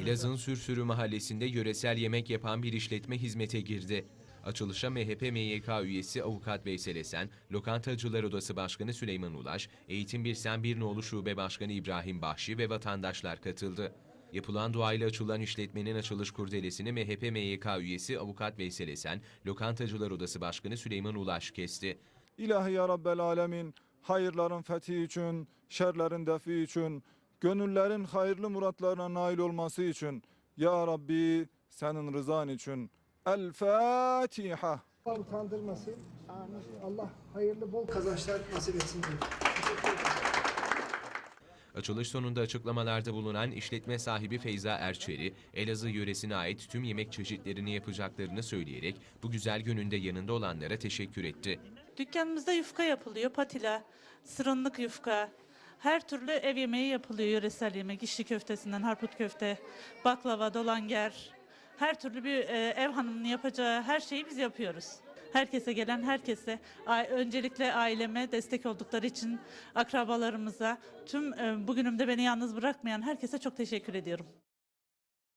Elazığ'ın Sürsürü mahallesinde yöresel yemek yapan bir işletme hizmete girdi. Açılışa MHP MYK üyesi Avukat Veysel Esen, Lokantacılar Odası Başkanı Süleyman Ulaş, Eğitim Birsen Birnoğlu Şube Başkanı İbrahim Bahşi ve vatandaşlar katıldı. Yapılan duayla açılan işletmenin açılış kurdelesini MHP MYK üyesi Avukat Veysel Esen, Lokantacılar Odası Başkanı Süleyman Ulaş kesti. İlahi ya Rabbel Alemin, hayırların fethi için, şerlerin defi için, gönüllerin hayırlı muratlarına nail olması için, Ya Rabbi senin rızan için. El Fatiha. Allah utandırmasın. Allah hayırlı bol kazançlar nasip etsin. Açılış sonunda açıklamalarda bulunan işletme sahibi Feyza Erçeri, Elazığ yöresine ait tüm yemek çeşitlerini yapacaklarını söyleyerek bu güzel gününde yanında olanlara teşekkür etti. Dükkanımızda yufka yapılıyor, patila, sırınlık yufka. Her türlü ev yemeği yapılıyor, yöresel yemek. İşli köftesinden harput köfte, baklava, dolanger. Her türlü bir e, ev hanımının yapacağı her şeyi biz yapıyoruz. Herkese gelen herkese, öncelikle aileme destek oldukları için akrabalarımıza, tüm e, bugünümde beni yalnız bırakmayan herkese çok teşekkür ediyorum.